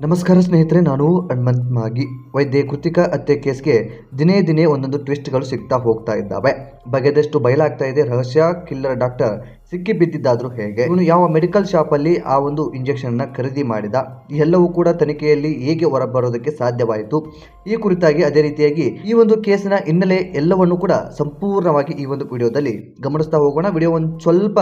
ನಮಸ್ಕಾರ ಸ್ನೇಹಿತರೆ, ನಾನು ಹನುಮಂತ್ ಮಾಗಿ. ವೈದ್ಯ ಕೃತಿಕಾ ಹತ್ಯೆ ಕೇಸ್ಗೆ ದಿನೇ ದಿನೇ ಒಂದೊಂದು ಟ್ವಿಸ್ಟ್ಗಳು ಸಿಗ್ತಾ ಹೋಗ್ತಾ ಇದ್ದಾವೆ. ಬಗೆದಷ್ಟು ಬಯಲಾಗ್ತಾ ಇದೆ ರಹಸ್ಯ ಕಿಲ್ಲರ್ ಡಾಕ್ಟರ್ ಸಿಕ್ಕಿ ಬಿದ್ದಿದ್ದಾದ್ರೂ ಹೇಗೆ? ಇವನು ಯಾವ ಮೆಡಿಕಲ್ ಶಾಪ್ ಅಲ್ಲಿ ಆ ಒಂದು ಇಂಜೆಕ್ಷನ್ನ ಖರೀದಿ ಮಾಡಿದ? ಎಲ್ಲವೂ ಕೂಡ ತನಿಖೆಯಲ್ಲಿ ಹೇಗೆ ಹೊರಬರೋದಕ್ಕೆ ಸಾಧ್ಯವಾಯಿತು? ಈ ಕುರಿತಾಗಿ ಅದೇ ರೀತಿಯಾಗಿ ಈ ಒಂದು ಕೇಸಿನ ಹಿನ್ನೆಲೆ ಎಲ್ಲವನ್ನು ಕೂಡ ಸಂಪೂರ್ಣವಾಗಿ ಈ ಒಂದು ವಿಡಿಯೋದಲ್ಲಿ ಗಮನಿಸ್ತಾ ಹೋಗೋಣ. ವಿಡಿಯೋ ಒಂದು ಸ್ವಲ್ಪ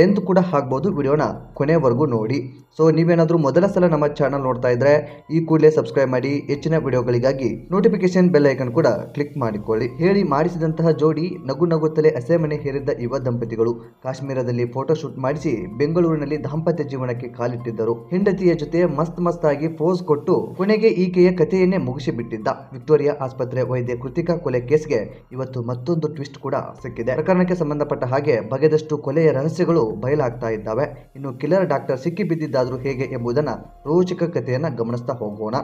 ಲೆಂತ್ ಕೂಡ ಆಗ್ಬೋದು ವಿಡಿಯೋನ ಕೊನೆವರೆಗೂ ನೋಡಿ. ಸೊ ನೀವೇನಾದರೂ ಮೊದಲ ಸಲ ನಮ್ಮ ಚಾನಲ್ ನೋಡ್ತಾ ಇದ್ರೆ, ಈ ಕೂಡಲೇ ಸಬ್ಸ್ಕ್ರೈಬ್ ಮಾಡಿ, ಹೆಚ್ಚಿನ ವಿಡಿಯೋಗಳಿಗಾಗಿ ನೋಟಿಫಿಕೇಶನ್ ಬೆಲ್ ಐಕನ್ ಕೂಡ ಕ್ಲಿಕ್ ಮಾಡಿಕೊಳ್ಳಿ. ಹೇಳಿ ಮಾಡಿಸಿದಂತಹ ಜೋಡಿ ನಗು ನಗುತ್ತಲೇ ಹಸೆಮಣೆ ಹೇರಿದ್ದ ಯುವ ದಂಪತಿಗಳು ಕಾಶ್ಮೀರದಲ್ಲಿ ಫೋಟೋ ಶೂಟ್ ಮಾಡಿಸಿ ಬೆಂಗಳೂರಿನಲ್ಲಿ ದಾಂಪತ್ಯ ಜೀವನಕ್ಕೆ ಕಾಲಿಟ್ಟಿದ್ದರು. ಹೆಂಡತಿಯ ಜೊತೆ ಮಸ್ತ್ ಮಸ್ತ್ ಆಗಿ ಪೋಸ್ ಕೊಟ್ಟು ಕೊನೆಗೆ ಈಕೆಯ ಕಥೆಯನ್ನೇ ಮುಗಿಸಿ ಬಿಟ್ಟಿದ್ದ ವಿಕ್ಟೋರಿಯಾ ಆಸ್ಪತ್ರೆ ವೈದ್ಯ ಕೃತಿಕಾ ಕೊಲೆ ಕೇಸ್ಗೆ ಇವತ್ತು ಮತ್ತೊಂದು ಟ್ವಿಸ್ಟ್ ಕೂಡ ಸಿಕ್ಕಿದೆ. ಪ್ರಕರಣಕ್ಕೆ ಸಂಬಂಧಪಟ್ಟ ಹಾಗೆ ಬಗೆದಷ್ಟು ಕೊಲೆಯ ರಹಸ್ಯಗಳು ಬಯಲಾಗ್ತಾ ಇದ್ದಾವೆ. ಇನ್ನು ಕಿಲ್ಲರ್ ಡಾಕ್ಟರ್ ಸಿಕ್ಕಿ ಬಿದ್ದಿದ್ದಾದ್ರೂ ಹೇಗೆ ಎಂಬುದನ್ನ ರೋಚಕ ಕಥೆಯನ್ನ ಗಮನಿಸ್ತಾ ಹೋಗೋಣ.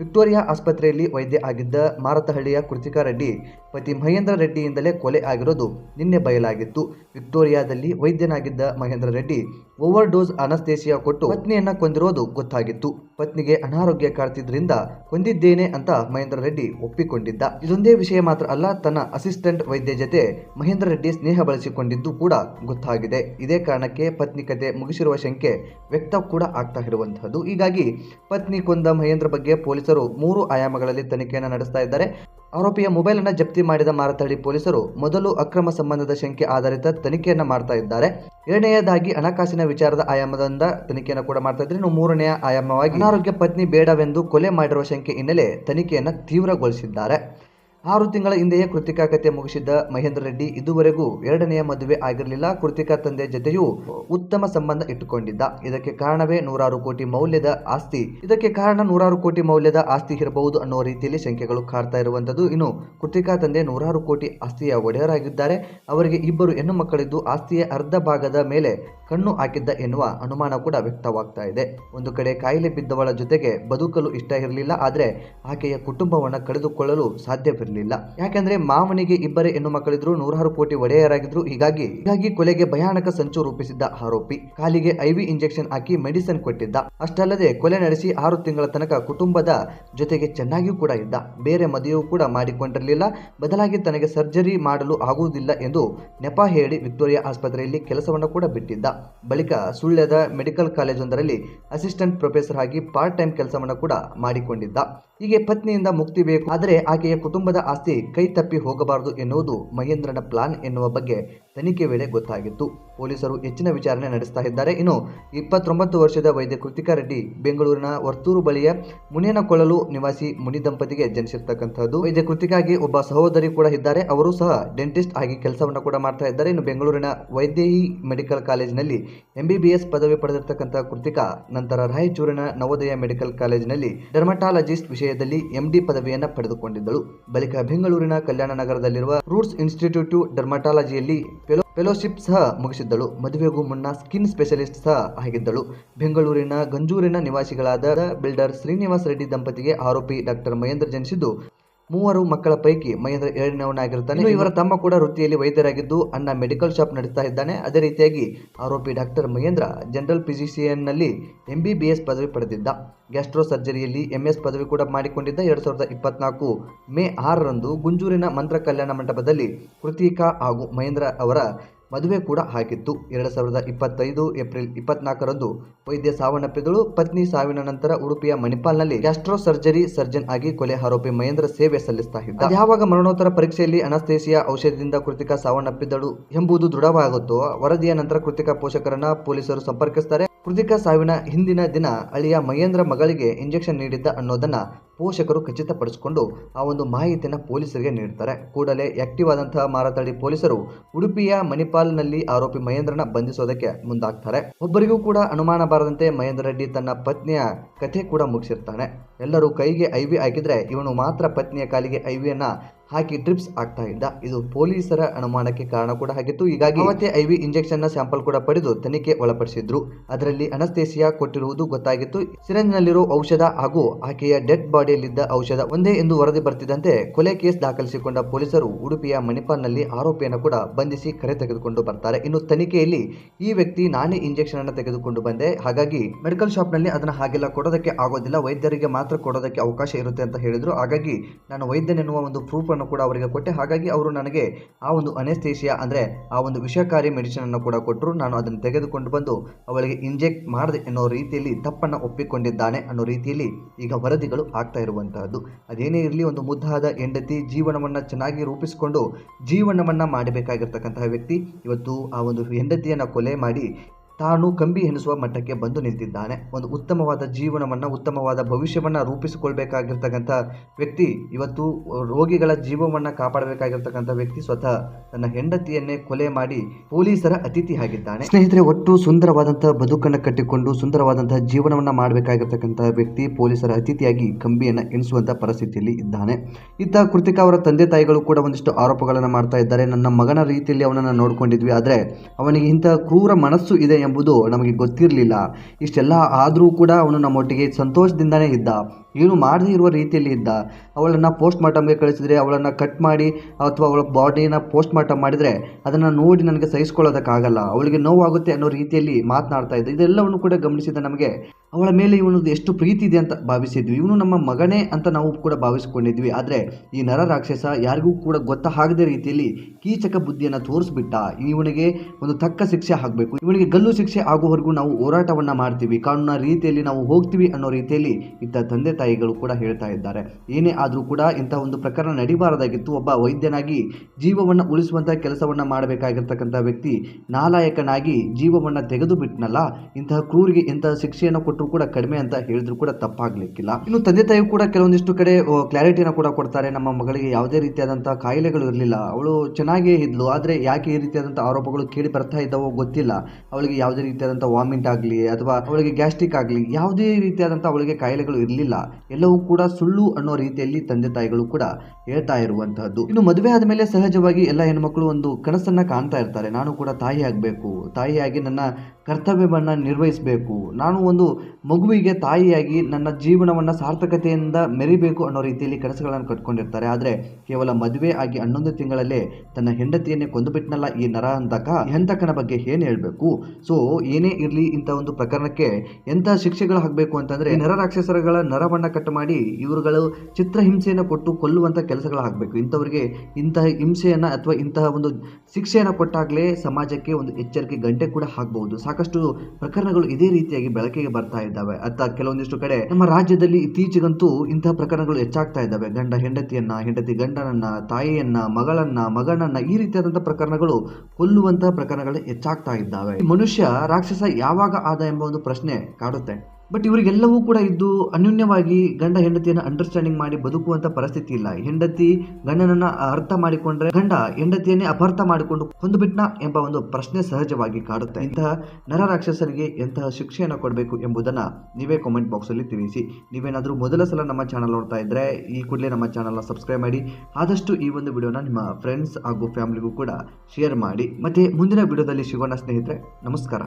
ವಿಕ್ಟೋರಿಯಾ ಆಸ್ಪತ್ರೆಯಲ್ಲಿ ವೈದ್ಯ ಆಗಿದ್ದ ಮಾರತಹಳ್ಳಿಯ ಕೃತಿಕಾ ರೆಡ್ಡಿ, ಪತಿ ಮಹೇಂದ್ರ ರೆಡ್ಡಿಯಿಂದಲೇ ಕೊಲೆ ಆಗಿರೋದು ನಿನ್ನೆ ಬಯಲಾಗಿತ್ತು. ವಿಕ್ಟೋರಿಯಾದಲ್ಲಿ ವೈದ್ಯನಾಗಿದ್ದ Mahendra Reddy overdose anaesthesia ಕೊಟ್ಟು ಪತ್ನಿಯನ್ನ ಕೊಂದಿರೋದು ಗೊತ್ತಾಗಿತ್ತು. ಪತ್ನಿಗೆ ಅನಾರೋಗ್ಯ ಕಾಡ್ತಿದ್ರಿಂದ ಹೊಂದಿದ್ದೇನೆ ಅಂತ ಮಹೇಂದ್ರ ರೆಡ್ಡಿ ಒಪ್ಪಿಕೊಂಡಿದ್ದ. ಇದೊಂದೇ ವಿಷಯ ಮಾತ್ರ ಅಲ್ಲ, ತನ್ನ ಅಸಿಸ್ಟೆಂಟ್ ವೈದ್ಯ ಜತೆ ಮಹೇಂದ್ರ ರೆಡ್ಡಿ ಸ್ನೇಹ ಬಳಸಿಕೊಂಡಿದ್ದು ಕೂಡ ಗೊತ್ತಾಗಿದೆ. ಇದೇ ಕಾರಣಕ್ಕೆ ಪತ್ನಿ ಕತೆ ಮುಗಿಸಿರುವ ಶಂಕೆ ವ್ಯಕ್ತ ಕೂಡ ಆಗ್ತಾ ಇರುವಂತಹದ್ದು. ಹೀಗಾಗಿ ಪತ್ನಿ ಕೊಂದ ಮಹೇಂದ್ರ ಬಗ್ಗೆ ಪೊಲೀಸರು ಮೂರು ಆಯಾಮಗಳಲ್ಲಿ ತನಿಖೆಯನ್ನು ನಡೆಸ್ತಾ ಇದ್ದಾರೆ. ಆರೋಪಿಯ ಮೊಬೈಲ್ ಅನ್ನು ಜಪ್ತಿ ಮಾಡಿದ ಮಾರತಹಳ್ಳಿ ಪೊಲೀಸರು ಮೊದಲು ಅಕ್ರಮ ಸಂಬಂಧದ ಶಂಕೆ ಆಧಾರಿತ ತನಿಖೆಯನ್ನ ಮಾಡ್ತಾ ಇದ್ದಾರೆ. ಎರಡನೆಯದಾಗಿ ಹಣಕಾಸಿನ ವಿಚಾರದ ಆಯಾಮದಿಂದ ತನಿಖೆಯನ್ನು ಕೂಡ ಮಾಡ್ತಾ ಇದ್ದಾರೆ. ಇನ್ನು ಮೂರನೆಯ ಆಯಾಮವಾಗಿ ಅನಾರೋಗ್ಯ ಪತ್ನಿ ಬೇಡವೆಂದು ಕೊಲೆ ಮಾಡಿರುವ ಶಂಕೆ ಹಿನ್ನೆಲೆ ತನಿಖೆಯನ್ನು ತೀವ್ರಗೊಳಿಸಿದ್ದಾರೆ. ಆರು ತಿಂಗಳ ಹಿಂದೆಯೇ ಕೃತಿಕಾ ಕತೆ ಮುಗಿಸಿದ್ದ ಮಹೇಂದ್ರ ರೆಡ್ಡಿ ಇದುವರೆಗೂ ಎರಡನೆಯ ಮದುವೆ ಆಗಿರಲಿಲ್ಲ. ಕೃತಿಕಾ ತಂದೆ ಜೊತೆಯೂ ಉತ್ತಮ ಸಂಬಂಧ ಇಟ್ಟುಕೊಂಡಿದ್ದ. ಇದಕ್ಕೆ ಕಾರಣವೇ ನೂರಾರು ಕೋಟಿ ಮೌಲ್ಯದ ಆಸ್ತಿ. ಇದಕ್ಕೆ ಕಾರಣ ನೂರಾರು ಕೋಟಿ ಮೌಲ್ಯದ ಆಸ್ತಿ ಇರಬಹುದು ಅನ್ನೋ ರೀತಿಯಲ್ಲಿ ಶಂಕೆಗಳು ಕಾಡ್ತಾ ಇರುವಂತದ್ದು ಇನ್ನು ಕೃತಿಕಾ ತಂದೆ ನೂರಾರು ಕೋಟಿ ಆಸ್ತಿಯ ಒಡೆಯರಾಗಿದ್ದಾರೆ. ಅವರಿಗೆ ಇಬ್ಬರು ಹೆಣ್ಣು ಮಕ್ಕಳಿದ್ದು ಆಸ್ತಿಯ ಅರ್ಧ ಭಾಗದ ಮೇಲೆ ಕಣ್ಣು ಹಾಕಿದ್ದ ಎನ್ನುವ ಅನುಮಾನ ಕೂಡ ವ್ಯಕ್ತವಾಗ್ತಾ ಇದೆ. ಒಂದು ಕಡೆ ಕಾಯಿಲೆ ಬಿದ್ದವಳ ಜೊತೆಗೆ ಬದುಕಲು ಇಷ್ಟ ಇರಲಿಲ್ಲ, ಆದರೆ ಆಕೆಯ ಕುಟುಂಬವನ್ನು ಕಳೆದುಕೊಳ್ಳಲು ಸಾಧ್ಯವಿರಲಿಲ್ಲ. ಯಾಕೆಂದ್ರೆ ಮಾವನಿಗೆ ಇಬ್ಬರೇ ಹೆಣ್ಣು ಮಕ್ಕಳಿದ್ರು, ನೂರಾರು ಕೋಟಿ ಒಡೆಯರಾಗಿದ್ರು, ಹೀಗಾಗಿ ಹೀಗಾಗಿ ಕೊಲೆಗೆ ಭಯಾನಕ ಸಂಚು ರೂಪಿಸಿದ್ದ ಆರೋಪಿ. ಕಾಲಿಗೆ ಐವಿ ಇಂಜೆಕ್ಷನ್ ಹಾಕಿ ಮೆಡಿಸಿನ್ ಕೊಟ್ಟಿದ್ದ. ಅಷ್ಟಲ್ಲದೆ ಕೊಲೆ ನಡೆಸಿ ಆರು ತಿಂಗಳ ತನಕ ಕುಟುಂಬದ ಜೊತೆಗೆ ಚೆನ್ನಾಗಿಯೂ ಕೂಡ ಇದ್ದ. ಬೇರೆ ಮದುವೆಯೂ ಕೂಡ ಮಾಡಿಕೊಂಡಿರಲಿಲ್ಲ. ಬದಲಾಗಿ ತನಗೆ ಸರ್ಜರಿ ಮಾಡಲು ಆಗುವುದಿಲ್ಲ ಎಂದು ನೆಪ ಹೇಳಿ ವಿಕ್ಟೋರಿಯಾ ಆಸ್ಪತ್ರೆಯಲ್ಲಿ ಕೆಲಸವನ್ನು ಕೂಡ ಬಿಟ್ಟಿದ್ದ. ಬಳಿಕ ಸುಳ್ಯದ ಮೆಡಿಕಲ್ ಕಾಲೇಜೊಂದರಲ್ಲಿ ಅಸಿಸ್ಟೆಂಟ್ ಪ್ರೊಫೆಸರ್ ಆಗಿ ಪಾರ್ಟ್ ಟೈಮ್ ಕೆಲಸವನ್ನು ಕೂಡ ಮಾಡಿಕೊಂಡಿದ್ದ. ಹೀಗೆ ಪತ್ನಿಯಿಂದ ಮುಕ್ತಿ ಬೇಕು. ಆದರೆ ಆಕೆಯ ಕುಟುಂಬದ ಆಸ್ತಿ ಕೈ ತಪ್ಪಿ ಹೋಗಬಾರದು ಎನ್ನುವುದು ಮಹೇಂದ್ರನ ಪ್ಲಾನ್ ಎನ್ನುವ ಬಗ್ಗೆ ತನಿಖೆ ವೇಳೆ ಗೊತ್ತಾಗಿತ್ತು. ಪೊಲೀಸರು ಹೆಚ್ಚಿನ ವಿಚಾರಣೆ ನಡೆಸ್ತಾ ಇದ್ದಾರೆ. ಇನ್ನು ಇಪ್ಪತ್ತೊಂಬತ್ತು ವರ್ಷದ ವೈದ್ಯ ಕೃತಿಕಾ ರೆಡ್ಡಿ ಬೆಂಗಳೂರಿನ ವರ್ತೂರು ಬಳಿಯ ಮುನಿಯನಕೊಳ್ಳಲು ನಿವಾಸಿ ಮುನಿ ದಂಪತಿಗೆ ಜನಿಸಿರ್ತಕ್ಕಂಥದ್ದು. ವೈದ್ಯ ಕೃತಿಕಾಗಿ ಒಬ್ಬ ಸಹೋದರಿ ಕೂಡ ಇದ್ದಾರೆ. ಅವರು ಸಹ ಡೆಂಟಿಸ್ಟ್ ಆಗಿ ಕೆಲಸವನ್ನು ಕೂಡ ಮಾಡ್ತಾ ಇದ್ದಾರೆ. ಇನ್ನು ಬೆಂಗಳೂರಿನ ವೈದ್ಯಹಿ ಮೆಡಿಕಲ್ ಕಾಲೇಜಿನಲ್ಲಿ ಎಂಬಿಬಿಎಸ್ ಪದವಿ ಪಡೆದಿರ್ತಕ್ಕಂಥ ಕೃತಿಕಾ, ನಂತರ ರಾಯಚೂರಿನ ನವೋದಯ ಮೆಡಿಕಲ್ ಕಾಲೇಜಿನಲ್ಲಿ ಡರ್ಮಟಾಲಜಿಸ್ಟ್ ವಿಷಯದಲ್ಲಿ ಎಂಡಿ ಪದವಿಯನ್ನು ಪಡೆದುಕೊಂಡಿದ್ದಳು. ಬಳಿಕ ಬೆಂಗಳೂರಿನ ಕಲ್ಯಾಣ ನಗರದಲ್ಲಿರುವ ರೂಟ್ಸ್ ಇನ್ಸ್ಟಿಟ್ಯೂಟ್ ಡರ್ಮಟಾಲಜಿಯಲ್ಲಿ ಫೆಲೋಶಿಪ್ ಸಹ ಮುಗಿಸಿದ್ದಳು. ಮದುವೆಗೂ ಮುನ್ನ ಸ್ಕಿನ್ ಸ್ಪೆಷಲಿಸ್ಟ್ ಸಹ ಆಗಿದ್ದಳು. ಬೆಂಗಳೂರಿನ ಗಂಜೂರಿನ ನಿವಾಸಿಗಳಾದ ಬಿಲ್ಡರ್ ಶ್ರೀನಿವಾಸ್ ರೆಡ್ಡಿ ದಂಪತಿಗೆ ಆರೋಪಿ ಡಾಕ್ಟರ್ ಮಹೇಂದ್ರ ಜನಿಸಿದ್ದು. ಮೂವರು ಮಕ್ಕಳ ಪೈಕಿ ಮಹೇಂದ್ರ ಎರಡನೇವನಾಗಿರುತ್ತಾನೆ ಇನ್ನು ಇವರ ತಮ್ಮ ಕೂಡ ವೃತ್ತಿಯಲ್ಲಿ ವೈದ್ಯರಾಗಿದ್ದು ಅಣ್ಣ ಮೆಡಿಕಲ್ ಶಾಪ್ ನಡೆಸ್ತಾ ಇದ್ದಾನೆ. ಅದೇ ರೀತಿಯಾಗಿ ಆರೋಪಿ ಡಾಕ್ಟರ್ ಮಹೇಂದ್ರ ಜನರಲ್ ಫಿಸಿಷಿಯನ್ನಲ್ಲಿ ಎಂ ಬಿ ಬಿ ಎಸ್ ಪದವಿ ಪಡೆದಿದ್ದ. ಗ್ಯಾಸ್ಟ್ರೋ ಸರ್ಜರಿಯಲ್ಲಿ ಎಂಎಸ್ ಪದವಿ ಕೂಡ ಮಾಡಿಕೊಂಡಿದ್ದ. ಎರಡು ಸಾವಿರದ ಇಪ್ಪತ್ನಾಲ್ಕು ಮೇ ಆರರಂದು ಗುಂಜೂರಿನ ಮಂತ್ರ ಕಲ್ಯಾಣ ಮಂಟಪದಲ್ಲಿ ಕೃತಿಕಾ ಹಾಗೂ ಮಹೇಂದ್ರ ಅವರ ಮದುವೆ ಕೂಡ ಆಗಿತ್ತು ಎರಡು ಸಾವಿರದ ಇಪ್ಪತ್ತೈದು ಏಪ್ರಿಲ್ ಇಪ್ಪತ್ನಾಲ್ಕರಂದು ವೈದ್ಯ ಸಾವನ್ನಪ್ಪಿದಳು. ಪತ್ನಿ ಸಾವಿನ ನಂತರ ಉಡುಪಿಯ ಮಣಿಪಾಲ್ನಲ್ಲಿ ಗ್ಯಾಸ್ಟ್ರೋ ಸರ್ಜರಿ ಸರ್ಜನ್ ಆಗಿ ಕೊಲೆ ಆರೋಪಿ ಮಹೇಂದ್ರ ಸೇವೆ ಸಲ್ಲಿಸ್ತಾ ಇದ್ದ. ಯಾವಾಗ ಮರಣೋತ್ತರ ಪರೀಕ್ಷೆಯಲ್ಲಿ ಅನಸ್ತೇಸಿಯ ಔಷಧದಿಂದ ಕೃತಿಕಾ ಸಾವನ್ನಪ್ಪಿದ್ದಳು ಎಂಬುದು ದೃಢವಾಗುತ್ತೋ, ವರದಿಯ ನಂತರ ಕೃತಿಕಾ ಪೋಷಕರನ್ನ ಪೊಲೀಸರು ಸಂಪರ್ಕಿಸ್ತಾರೆ. ಕೃತಿಕಾ ಸಾವಿನ ಹಿಂದಿನ ದಿನ ಅಳಿಯ ಮಹೇಂದ್ರ ಮಗಳಿಗೆ ಇಂಜೆಕ್ಷನ್ ನೀಡಿದ್ದ ಅನ್ನೋದನ್ನ ಪೋಷಕರು ಖಚಿತಪಡಿಸಿಕೊಂಡು ಆ ಒಂದು ಮಾಹಿತಿಯನ್ನು ಪೊಲೀಸರಿಗೆ ನೀಡ್ತಾರೆ. ಕೂಡಲೇ ಆಕ್ಟಿವ್ ಆದಂತಹ ಮಾರತಳ್ಳಿ ಪೊಲೀಸರು ಉಡುಪಿಯ ಮಣಿಪಾಲ್ನಲ್ಲಿ ಆರೋಪಿ ಮಹೇಂದ್ರನ ಬಂಧಿಸೋದಕ್ಕೆ ಮುಂದಾಗ್ತಾರೆ. ಒಬ್ಬರಿಗೂ ಕೂಡ ಅನುಮಾನ ಬಾರದಂತೆ ಮಹೇಂದ್ರ ರೆಡ್ಡಿ ತನ್ನ ಪತ್ನಿಯ ಕಥೆ ಕೂಡ ಮುಗಿಸಿರ್ತಾನೆ. ಎಲ್ಲರೂ ಕೈಗೆ ಐವಿ ಹಾಕಿದ್ರೆ ಇವನು ಮಾತ್ರ ಪತ್ನಿಯ ಕಾಲಿಗೆ ಐವಿಯನ್ನ ಹಾಕಿ ಡ್ರಿಪ್ಸ್ ಆಗ್ತಾ ಇದ್ದ ಇದು ಪೊಲೀಸರ ಅನುಮಾನಕ್ಕೆ ಕಾರಣ ಕೂಡ ಆಗಿತ್ತು. ಹೀಗಾಗಿ ಮತ್ತೆ ಐ ವಿ ಇಂಜೆಕ್ಷನ್ನ ಸ್ಯಾಂಪಲ್ ಕೂಡ ಪಡೆದು ತನಿಖೆ ಒಳಪಡಿಸಿದ್ರು. ಅದರಲ್ಲಿ ಅನಸ್ತೇಸಿಯಾ ಕೊಟ್ಟಿರುವುದು ಗೊತ್ತಾಗಿತ್ತು. ಸಿರಂಜ್ನಲ್ಲಿರೋ ಔಷಧ ಹಾಗೂ ಆಕೆಯ ಡೆಡ್ ಬಾಡಿಯಲ್ಲಿದ್ದ ಔಷಧ ಒಂದೇ ಎಂದು ವರದಿ ಬರ್ತಿದ್ದಂತೆ ಕೊಲೆ ಕೇಸ್ ದಾಖಲಿಸಿಕೊಂಡ ಪೊಲೀಸರು ಉಡುಪಿಯ ಮಣಿಪಾಲ್ನಲ್ಲಿ ಆರೋಪಿಯನ್ನು ಕೂಡ ಬಂಧಿಸಿ ಕರೆ ತೆಗೆದುಕೊಂಡು ಬರ್ತಾರೆ ಇನ್ನು ತನಿಖೆಯಲ್ಲಿ ಈ ವ್ಯಕ್ತಿ ನಾನೇ ಇಂಜೆಕ್ಷನ್ ಅನ್ನು ತೆಗೆದುಕೊಂಡು ಬಂದೆ. ಹಾಗಾಗಿ ಮೆಡಿಕಲ್ ಶಾಪ್ನಲ್ಲಿ ಅದನ್ನ ಹಾಗೆಲ್ಲ ಕೊಡೋದಕ್ಕೆ ಆಗೋದಿಲ್ಲ. ವೈದ್ಯರಿಗೆ ಮಾತ್ರ ಕೊಡೋದಕ್ಕೆ ಅವಕಾಶ ಇರುತ್ತೆ ಅಂತ ಹೇಳಿದ್ರು. ಹಾಗಾಗಿ ನಾನು ವೈದ್ಯನೆನ್ನುವ ಒಂದು ಪ್ರೂಫ್ ಅನ್ನು ಕೂಡ ಅವರಿಗೆ ಕೊಟ್ಟೆ. ಹಾಗಾಗಿ ಅವರು ನನಗೆ ಆ ಒಂದು ಅನೆಸ್ತೇಷಿಯಾ ಅಂದರೆ ಆ ಒಂದು ವಿಷಕಾರಿ ಮೆಡಿಸಿನನ್ನು ಕೂಡ ಕೊಟ್ಟರು. ನಾನು ಅದನ್ನು ತೆಗೆದುಕೊಂಡು ಬಂದು ಅವಳಿಗೆ ಇಂಜೆಕ್ಟ್ ಮಾಡಿದೆ ಅನ್ನೋ ರೀತಿಯಲ್ಲಿ ತಪ್ಪನ್ನು ಒಪ್ಪಿಕೊಂಡಿದ್ದಾನೆ ಅನ್ನೋ ರೀತಿಯಲ್ಲಿ ಈಗ ವರದಿಗಳು ಆಗ್ತಾ ಇರುವಂತಹದ್ದು. ಅದೇನೇ ಇರಲಿ, ಒಂದು ಮುದ್ದಾದ ಹೆಂಡತಿ ಜೀವನವನ್ನು ಚೆನ್ನಾಗಿ ರೂಪಿಸಿಕೊಂಡು ಜೀವನವನ್ನು ಮಾಡಬೇಕಾಗಿರ್ತಕ್ಕಂತಹ ವ್ಯಕ್ತಿ ಇವತ್ತು ಆ ಒಂದು ಹೆಂಡತಿಯನ್ನು ಕೊಲೆ ಮಾಡಿ ತಾನು ಕಂಬಿ ಎನಿಸುವ ಮಟ್ಟಕ್ಕೆ ಬಂದು ನಿಂತಿದ್ದಾನೆ. ಒಂದು ಉತ್ತಮವಾದ ಜೀವನವನ್ನು, ಉತ್ತಮವಾದ ಭವಿಷ್ಯವನ್ನು ರೂಪಿಸಿಕೊಳ್ಬೇಕಾಗಿರ್ತಕ್ಕಂಥ ವ್ಯಕ್ತಿ, ಇವತ್ತು ರೋಗಿಗಳ ಜೀವವನ್ನು ಕಾಪಾಡಬೇಕಾಗಿರ್ತಕ್ಕಂಥ ವ್ಯಕ್ತಿ ಸ್ವತಃ ತನ್ನ ಹೆಂಡತಿಯನ್ನೇ ಕೊಲೆ ಮಾಡಿ ಪೊಲೀಸರ ಅತಿಥಿ ಆಗಿದ್ದಾನೆ. ಸ್ನೇಹಿತರೆ, ಒಟ್ಟು ಸುಂದರವಾದಂತಹ ಬದುಕನ್ನು ಕಟ್ಟಿಕೊಂಡು ಸುಂದರವಾದಂತಹ ಜೀವನವನ್ನು ಮಾಡಬೇಕಾಗಿರ್ತಕ್ಕಂತಹ ವ್ಯಕ್ತಿ ಪೊಲೀಸರ ಅತಿಥಿಯಾಗಿ ಕಂಬಿಯನ್ನು ಎಣಿಸುವಂತಹ ಪರಿಸ್ಥಿತಿಯಲ್ಲಿ ಇದ್ದಾನೆ. ಇತ್ತ ಕೃತಿಕಾ ಅವರ ತಂದೆ ತಾಯಿಗಳು ಕೂಡ ಒಂದಿಷ್ಟು ಆರೋಪಗಳನ್ನು ಮಾಡ್ತಾ ಇದ್ದಾರೆ. ನನ್ನ ಮಗನ ರೀತಿಯಲ್ಲಿ ಅವನನ್ನು ನೋಡಿಕೊಂಡಿದ್ವಿ. ಆದರೆ ಅವನಿಗೆ ಇಂಥ ಕ್ರೂರ ಮನಸ್ಸು ಇದೆ ಎಂಬುದು ನಮಗೆ ಗೊತ್ತಿರಲಿಲ್ಲ. ಇಷ್ಟೆಲ್ಲ ಆದರೂ ಕೂಡ ಅವನು ನಮ್ಮೊಟ್ಟಿಗೆ ಸಂತೋಷದಿಂದಲೇ ಇದ್ದ. ಏನು ಮಾಡದೇ ಇರುವ ರೀತಿಯಲ್ಲಿ ಇದ್ದ ಅವಳನ್ನು ಪೋಸ್ಟ್ ಮಾರ್ಟಮ್ಗೆ ಕಳಿಸಿದರೆ, ಅವಳನ್ನು ಕಟ್ ಮಾಡಿ ಅಥವಾ ಅವಳ ಬಾಡಿನ ಪೋಸ್ಟ್ ಮಾರ್ಟಮ್ ಮಾಡಿದರೆ ಅದನ್ನು ನೋಡಿ ನನಗೆ ಸಹಿಸ್ಕೊಳ್ಳೋದಕ್ಕಾಗಲ್ಲ. ಅವಳಿಗೆ ನೋವಾಗುತ್ತೆ ಅನ್ನೋ ರೀತಿಯಲ್ಲಿ ಮಾತನಾಡ್ತಾ ಇದ್ದ. ಇದೆಲ್ಲವನ್ನು ಕೂಡ ಗಮನಿಸಿದ ನಮಗೆ, ಅವಳ ಮೇಲೆ ಇವನದು ಎಷ್ಟು ಪ್ರೀತಿ ಇದೆ ಅಂತ ಭಾವಿಸಿದ್ವಿ. ಇವನು ನಮ್ಮ ಮಗನೇ ಅಂತ ನಾವು ಕೂಡ ಭಾವಿಸ್ಕೊಂಡಿದ್ವಿ. ಆದರೆ ಈ ನರ ರಾಕ್ಷಸ ಯಾರಿಗೂ ಕೂಡ ಗೊತ್ತಾಗದ ರೀತಿಯಲ್ಲಿ ಕೀಚಕ ಬುದ್ಧಿಯನ್ನು ತೋರಿಸ್ಬಿಟ್ಟ. ಇವನಿಗೆ ಒಂದು ತಕ್ಕ ಶಿಕ್ಷೆ ಆಗಬೇಕು. ಇವನಿಗೆ ಗಲ್ಲು ಶಿಕ್ಷೆ ಆಗುವವರೆಗೂ ನಾವು ಹೋರಾಟವನ್ನು ಮಾಡ್ತೀವಿ. ಕಾನೂನ ರೀತಿಯಲ್ಲಿ ನಾವು ಹೋಗ್ತೀವಿ ಅನ್ನೋ ರೀತಿಯಲ್ಲಿ ಇದ್ದ ತಂದೆ ತಾಯಿಗಳು ಕೂಡ ಹೇಳ್ತಾ ಇದ್ದಾರೆ. ಏನೇ ಆದರೂ ಕೂಡ ಇಂಥ ಒಂದು ಪ್ರಕರಣ ನಡಿಬಾರದಾಗಿತ್ತು. ಒಬ್ಬ ವೈದ್ಯನಾಗಿ ಜೀವವನ್ನು ಉಳಿಸುವಂಥ ಕೆಲಸವನ್ನು ಮಾಡಬೇಕಾಗಿರ್ತಕ್ಕಂಥ ವ್ಯಕ್ತಿ ನಾಲಾಯಕನಾಗಿ ಜೀವವನ್ನು ತೆಗೆದು ಬಿಟ್ನಲ್ಲ ಇಂತಹ ಕ್ರೂರಿಗೆ ಇಂತಹ ಶಿಕ್ಷೆಯನ್ನು ಕೊಟ್ಟರು ಕೂಡ ಕಡಿಮೆ ಅಂತ ಹೇಳಿದ್ರು ಕೂಡ ತಪ್ಪಾಗಲಿಕ್ಕಿಲ್ಲ. ಇನ್ನು ತಂದೆ ತಾಯಿ ಕೂಡ ಕೆಲವೊಂದಿಷ್ಟು ಕಡೆ ಕ್ಲಾರಿಟಿನ ಕೂಡ ಕೊಡ್ತಾರೆ. ನಮ್ಮ ಮಗಳಿಗೆ ಯಾವುದೇ ರೀತಿಯಾದಂಥ ಕಾಯಿಲೆಗಳು ಇರಲಿಲ್ಲ. ಅವಳು ಚೆನ್ನಾಗೇ ಇದ್ಲು. ಆದರೆ ಯಾಕೆ ಈ ರೀತಿಯಾದಂಥ ಆರೋಪಗಳು ಕೇಳಿ ಬರ್ತಾ ಇದ್ದಾವೋ ಗೊತ್ತಿಲ್ಲ. ಅವಳಿಗೆ ಯಾವುದೇ ರೀತಿಯಾದಂಥ ವಾಮಿಂಟ್ ಆಗಲಿ ಅಥವಾ ಅವಳಿಗೆ ಗ್ಯಾಸ್ಟ್ರಿಕ್ ಆಗಲಿ, ಯಾವುದೇ ರೀತಿಯಾದಂಥ ಅವಳಿಗೆ ಕಾಯಿಲೆಗಳು ಇರಲಿಲ್ಲ. ಎಲ್ಲವೂ ಕೂಡ ಸುಳ್ಳು ಅನ್ನೋ ರೀತಿಯಲ್ಲಿ ತಂದೆ ತಾಯಿಗಳು ಕೂಡ ಹೇಳ್ತಾ ಇರುವಂತಹದ್ದು. ಇನ್ನು ಮದುವೆ ಆದಮೇಲೆ ಸಹಜವಾಗಿ ಎಲ್ಲ ಹೆಣ್ಮಕ್ಳು ಒಂದು ಕನಸನ್ನ ಕಾಣ್ತಾ ಇರ್ತಾರೆ. ನಾನು ಕೂಡ ತಾಯಿ ಆಗಬೇಕು, ತಾಯಿಯಾಗಿ ನನ್ನ ಕರ್ತವ್ಯವನ್ನು ನಿರ್ವಹಿಸಬೇಕು, ನಾನು ಒಂದು ಮಗುವಿಗೆ ತಾಯಿಯಾಗಿ ನನ್ನ ಜೀವನವನ್ನು ಸಾರ್ಥಕತೆಯಿಂದ ಮೆರಿಬೇಕು ಅನ್ನೋ ರೀತಿಯಲ್ಲಿ ಕನಸುಗಳನ್ನು ಕಟ್ಕೊಂಡಿರ್ತಾರೆ. ಆದರೆ ಕೇವಲ ಮದುವೆ ಆಗಿ ಹನ್ನೊಂದು ತಿಂಗಳಲ್ಲೇ ತನ್ನ ಹೆಂಡತಿಯನ್ನೇ ಕೊಂದುಬಿಟ್ನಲ್ಲ ಈ ನರ ಹಂತಕ? ಹೆಂತಕನ ಬಗ್ಗೆ ಏನು ಹೇಳಬೇಕು? ಸೊ ಏನೇ ಇರಲಿ ಇಂಥ ಒಂದು ಪ್ರಕರಣಕ್ಕೆ ಎಂಥ ಶಿಕ್ಷೆಗಳು ಆಗಬೇಕು ಅಂತಂದ್ರೆ ನರ ರಾಕ್ಷಸರಗಳ ನರವನ್ನ ಕಟ್ ಮಾಡಿ ಇವರುಗಳು ಚಿತ್ರಹಿಂಸೆಯನ್ನು ಕೊಟ್ಟು ಕೊಲ್ಲುವಂಥ ಕೆಲಸಗಳು ಆಗಬೇಕು ಇಂಥವರಿಗೆ ಇಂತಹ ಹಿಂಸೆಯನ್ನು ಅಥವಾ ಇಂತಹ ಒಂದು ಶಿಕ್ಷೆಯನ್ನು ಕೊಟ್ಟಾಗಲೇ ಸಮಾಜಕ್ಕೆ ಒಂದು ಎಚ್ಚರಿಕೆ ಗಂಟೆ ಕೂಡ ಹಾಕಬಹುದು. ಸಾಕಷ್ಟು ಪ್ರಕರಣಗಳು ಇದೇ ರೀತಿಯಾಗಿ ಬೆಳಕಿಗೆ ಬರ್ತಾ ಇದ್ದಾವೆ. ಅತ್ತ ಕೆಲವೊಂದಿಷ್ಟು ಕಡೆ ನಮ್ಮ ರಾಜ್ಯದಲ್ಲಿ ಇತ್ತೀಚೆಗಂತೂ ಇಂತಹ ಪ್ರಕರಣಗಳು ಹೆಚ್ಚಾಗ್ತಾ ಇದ್ದಾವೆ. ಗಂಡ ಹೆಂಡತಿಯನ್ನ, ಹೆಂಡತಿ ಗಂಡನನ್ನ, ತಾಯಿಯನ್ನ, ಮಗಳನ್ನ, ಮಗನನ್ನ ಈ ರೀತಿಯಾದಂತಹ ಪ್ರಕರಣಗಳು ಕೊಲ್ಲುವಂತಹ ಪ್ರಕರಣಗಳು ಹೆಚ್ಚಾಗ್ತಾ ಇದ್ದಾವೆ. ಮನುಷ್ಯ ರಾಕ್ಷಸ ಯಾವಾಗ ಆದ ಎಂಬ ಒಂದು ಪ್ರಶ್ನೆ ಕಾಡುತ್ತೆ. ಬಟ್ ಇವರಿಗೆಲ್ಲವೂ ಕೂಡ ಇದ್ದು ಅನ್ಯೋನ್ಯವಾಗಿ ಗಂಡ ಹೆಂಡತಿಯನ್ನು ಅಂಡರ್ಸ್ಟ್ಯಾಂಡಿಂಗ್ ಮಾಡಿ ಬದುಕುವಂಥ ಪರಿಸ್ಥಿತಿ ಇಲ್ಲ. ಹೆಂಡತಿ ಗಂಡನನ್ನು ಅರ್ಥ ಮಾಡಿಕೊಂಡ್ರೆ ಗಂಡ ಹೆಂಡತಿಯನ್ನೇ ಅಪಾರ್ಥ ಮಾಡಿಕೊಂಡು ಕೊಂದುಬಿಟ್ನ ಎಂಬ ಒಂದು ಪ್ರಶ್ನೆ ಸಹಜವಾಗಿ ಕಾಡುತ್ತೆ. ಇಂತಹ ನರ ರಾಕ್ಷಸರಿಗೆ ಎಂತಹ ಶಿಕ್ಷೆಯನ್ನು ಕೊಡಬೇಕು ಎಂಬುದನ್ನ ನೀವೇ ಕಾಮೆಂಟ್ ಬಾಕ್ಸ್ ಅಲ್ಲಿ ತಿಳಿಸಿ. ನೀವೇನಾದರೂ ಮೊದಲ ಸಲ ನಮ್ಮ ಚಾನಲ್ ನೋಡ್ತಾ ಇದ್ರೆ ಈ ಕೂಡಲೇ ನಮ್ಮ ಚಾನಲ್ನ ಸಬ್ಸ್ಕ್ರೈಬ್ ಮಾಡಿ. ಆದಷ್ಟು ಈ ಒಂದು ವಿಡಿಯೋನ ನಿಮ್ಮ ಫ್ರೆಂಡ್ಸ್ ಹಾಗೂ ಫ್ಯಾಮಿಲಿಗೂ ಕೂಡ ಶೇರ್ ಮಾಡಿ. ಮತ್ತೆ ಮುಂದಿನ ವಿಡಿಯೋದಲ್ಲಿ ಸಿಗೋಣ ಸ್ನೇಹಿತರೆ, ನಮಸ್ಕಾರ.